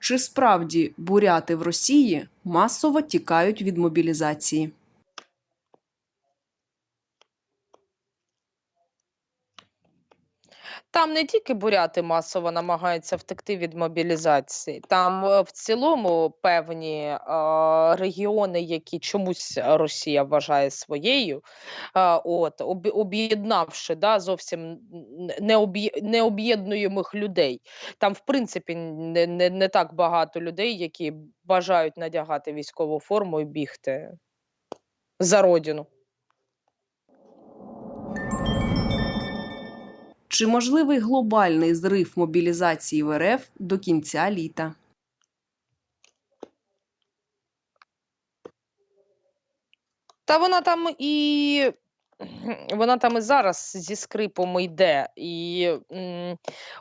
Чи справді буряти в Росії масово тікають від мобілізації? Там не тільки буряти масово намагаються втекти від мобілізації, там е, в цілому певні е, регіони, які чомусь Росія вважає своєю, е, от об'єднавши да, зовсім н- не, об'є- не об'єднуємих людей. Там, в принципі, не, не, не так багато людей, які бажають надягати військову форму і бігти за родину. Чи можливий глобальний зрив мобілізації в РФ до кінця літа? Та вона там і вона там і зараз зі скрипом йде. І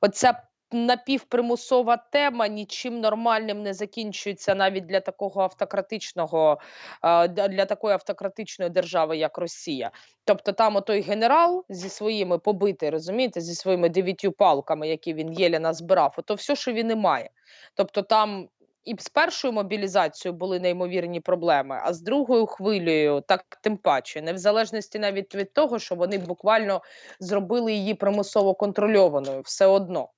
оця напівпримусова тема нічим нормальним не закінчується навіть для такого автократичного, для такої автократичної держави, як Росія. Тобто там отой генерал зі своїми побитий, розумієте, зі своїми дев'ятью палками, які він єлі назбирав, ото все, що він і має. Тобто там і з першою мобілізацією були неймовірні проблеми, а з другою хвилею, так тим паче, не в залежності навіть від того, що вони буквально зробили її примусово контрольованою, все одно.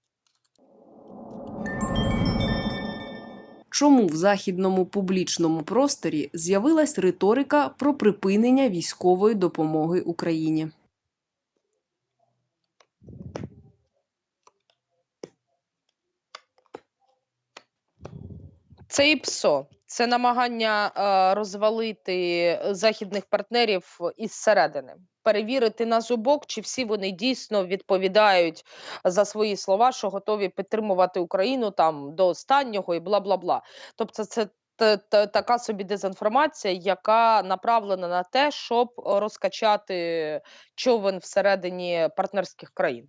Чому в західному публічному просторі з'явилась риторика про припинення військової допомоги Україні? Це і ПСО, це намагання е, розвалити західних партнерів із середини, перевірити на зубок, чи всі вони дійсно відповідають за свої слова, що готові підтримувати Україну там до останнього і бла бла бла. Тобто, це та- та- така собі дезінформація, яка направлена на те, щоб розкачати човен всередині партнерських країн.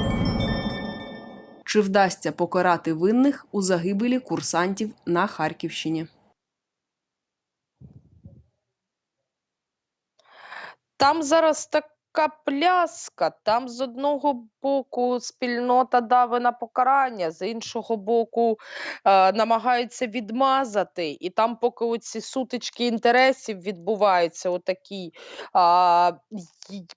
Чи вдасться покарати винних у загибелі курсантів на Харківщині? Там зараз така пляска. Там з одного боку спільнота дави на покарання, з іншого боку е, намагаються відмазати. І там, поки оці сутички інтересів відбуваються, отакі й-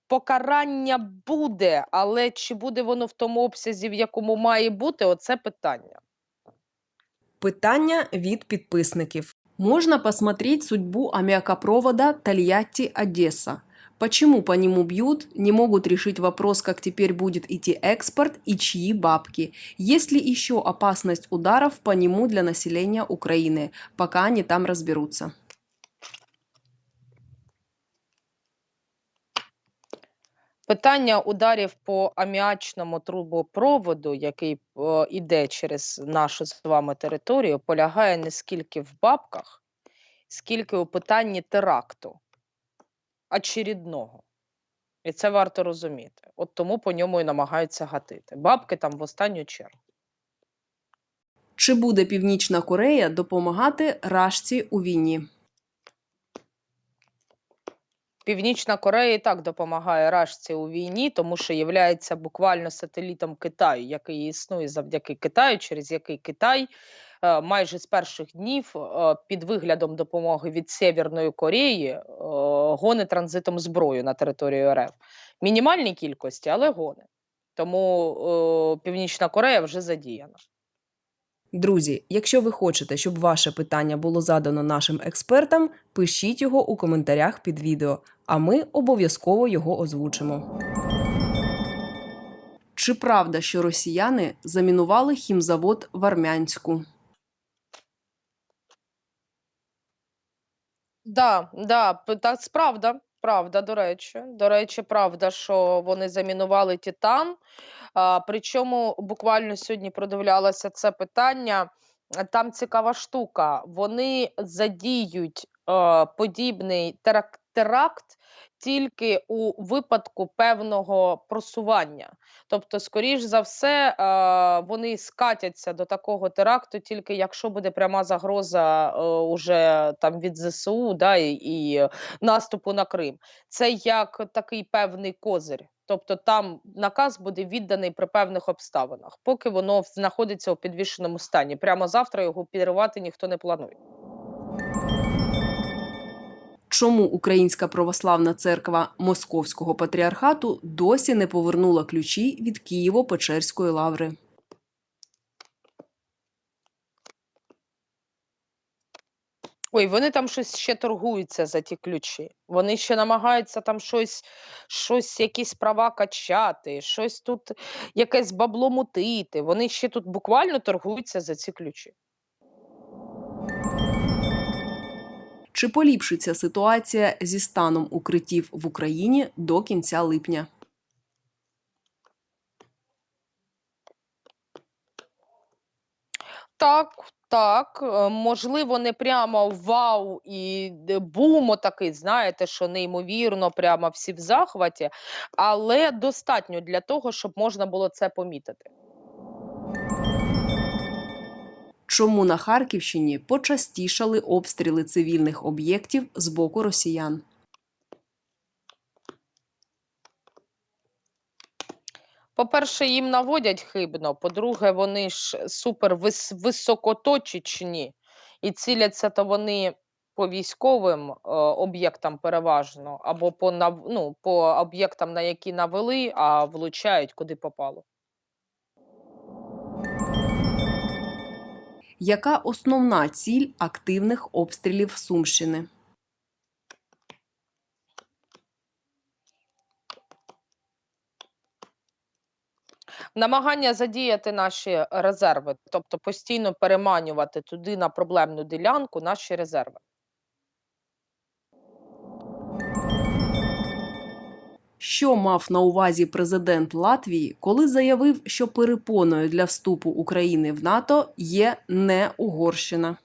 покарання буде, але чи буде воно в тому обсязі, в якому має бути, оце питання. Питання від підписників. Можно посмотреть судьбу аммиакопровода Тольятти-Одесса. Почему по нему бьют, не могут решить вопрос, как теперь будет идти экспорт и чьи бабки? Есть ли еще опасность ударов по нему для населения Украины, пока они там разберутся? Питання ударів по аміачному трубопроводу, який е, іде через нашу з вами територію, полягає не скільки в бабках, скільки у питанні теракту очередного. І це варто розуміти. От тому по ньому і намагаються гатити. Бабки там в останню чергу. Чи буде Північна Корея допомагати Рашці у війні? Північна Корея і так допомагає Рашці у війні, тому що є буквально сателітом Китаю, який існує завдяки Китаю, через який Китай майже з перших днів е, під виглядом допомоги від Северної Кореї е, гони транзитом зброю на територію РФ. Мінімальні кількості, але гони. Тому е, Північна Корея вже задіяна. Друзі, якщо ви хочете, щоб ваше питання було задано нашим експертам, пишіть його у коментарях під відео, а ми обов'язково його озвучимо. Чи правда, що росіяни замінували хімзавод в Армянську? Да, да, п- справда, правда, до речі. До речі, правда, що вони замінували Титан. А, причому буквально сьогодні продивлялася це питання. Там цікава штука. Вони задіють е, подібний терак- теракт тільки у випадку певного просування. Тобто, скоріш за все, е, вони скатяться до такого теракту, тільки якщо буде пряма загроза е, уже там від ЗСУ да, і, і наступу на Крим. Це як такий певний козир. Тобто там наказ буде відданий при певних обставинах, поки воно знаходиться у підвішеному стані. Прямо завтра його підривати ніхто не планує. Чому Українська православна церква Московського патріархату досі не повернула ключі від Києво-Печерської лаври? Ой, вони там щось ще торгуються за ті ключі. Вони ще намагаються там щось, щось, якісь права качати, щось тут, якесь бабло мутити. Вони ще тут буквально торгуються за ці ключі. Чи поліпшиться ситуація зі станом укриттів в Україні до кінця липня? Так, так, е, можливо, не прямо вау і д- бум такий, знаєте, що неймовірно, прямо всі в захваті, але достатньо для того, щоб можна було це помітити. Чому на Харківщині почастішали обстріли цивільних об'єктів з боку росіян? По-перше, їм наводять хибно. По-друге, вони ж супер вис- високоточечні і ціляться то вони по військовим е, об'єктам переважно, або по ну, по об'єктам, на які навели, а влучають куди попало. Яка основна ціль активних обстрілів Сумщини? Намагання задіяти наші резерви, тобто постійно переманювати туди на проблемну ділянку наші резерви. Що мав на увазі президент Латвії, коли заявив, що перепоною для вступу України в НАТО є не Угорщина?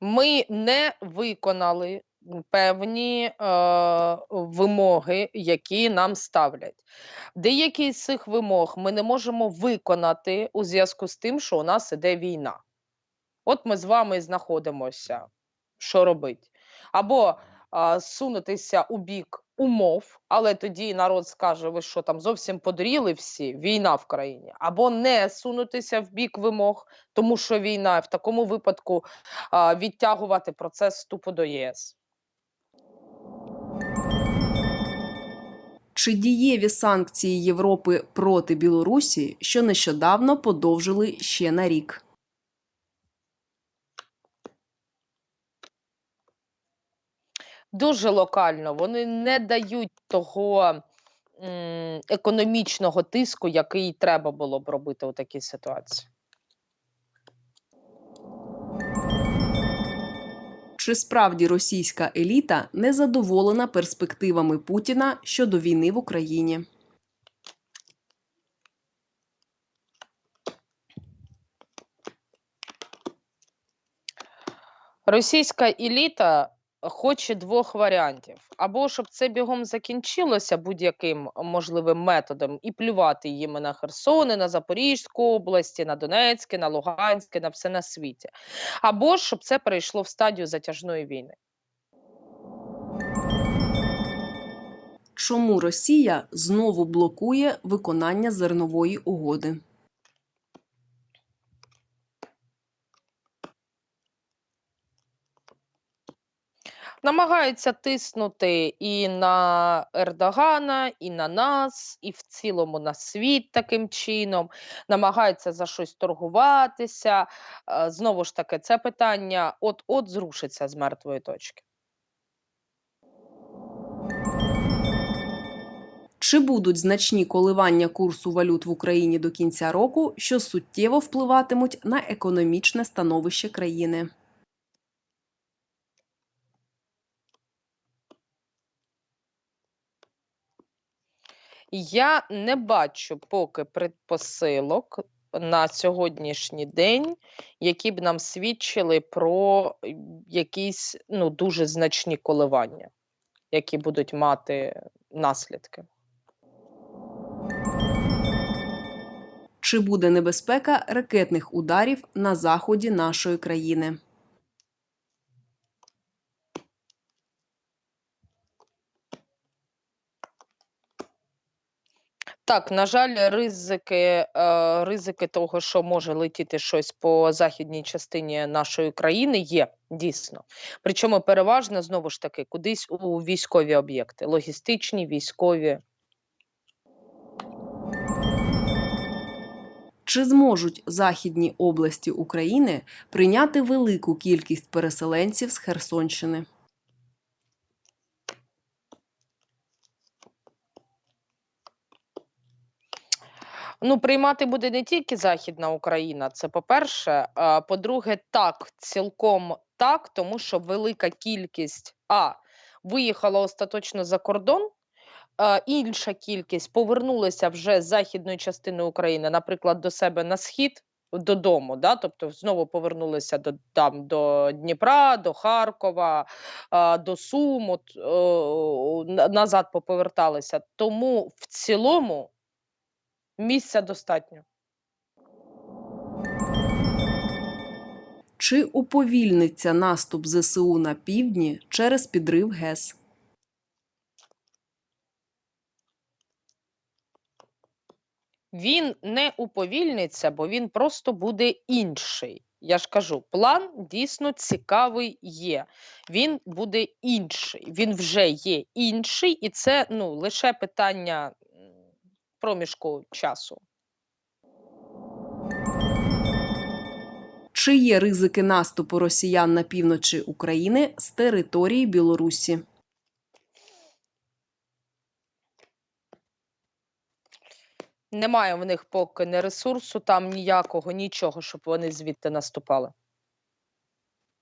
Ми не виконали певні е, вимоги, які нам ставлять. Деякі з цих вимог ми не можемо виконати у зв'язку з тим, що у нас іде війна. От ми з вами і знаходимося. Що робити? Або а, сунутися у бік умов, але тоді народ скаже: ви що там зовсім подріли всі, війна в країні, або не сунутися в бік вимог, тому що війна, в такому випадку а, відтягувати процес вступу до ЄС. Чи дієві санкції Європи проти Білорусі, що нещодавно подовжили ще на рік? Дуже локально. Вони не дають того м, економічного тиску, який треба було б робити у такій ситуації. Чи справді російська еліта не задоволена перспективами Путіна щодо війни в Україні? Російська еліта хоче двох варіантів: або щоб це бігом закінчилося будь-яким можливим методом, і плювати їм на Херсон, і на Запорізьку області, на Донецьке, на Луганське, на все на світі, або щоб це перейшло в стадію затяжної війни. Чому Росія знову блокує виконання зернової угоди? Намагаються тиснути і на Ердогана, і на нас, і в цілому на світ таким чином. Намагаються за щось торгуватися. Е, Знову ж таки, це питання от-от зрушиться з мертвої точки. Чи будуть значні коливання курсу валют в Україні до кінця року, що суттєво впливатимуть на економічне становище країни? Я не бачу поки предпосилок на сьогоднішній день, які б нам свідчили про якісь ну, дуже значні коливання, які будуть мати наслідки. Чи буде небезпека ракетних ударів на заході нашої країни? Так, на жаль, ризики, е, ризики того, що може летіти щось по західній частині нашої країни, є дійсно. Причому переважно знову ж таки кудись у військові об'єкти, логістичні, військові. Чи зможуть західні області України прийняти велику кількість переселенців з Херсонщини? Ну, приймати буде не тільки Західна Україна, це по-перше. А по-друге, так, цілком так, тому що велика кількість а виїхала остаточно за кордон. Інша кількість повернулася вже з західної частини України, наприклад, до себе на схід додому, да? тобто знову повернулися до там до Дніпра, до Харкова, до Сум, от, о, назад поповерталися. Тому в цілому місця достатньо. Чи уповільниться наступ ЗСУ на півдні через підрив ГЕС? Він не уповільниться, бо він просто буде інший. Я ж кажу, план дійсно цікавий є. Він буде інший. Він вже є інший, і це ну, лише питання проміжку часу. Чи є ризики наступу росіян на півночі України з території Білорусі? Немає в них поки не ресурсу, там ніякого, нічого, щоб вони звідти наступали.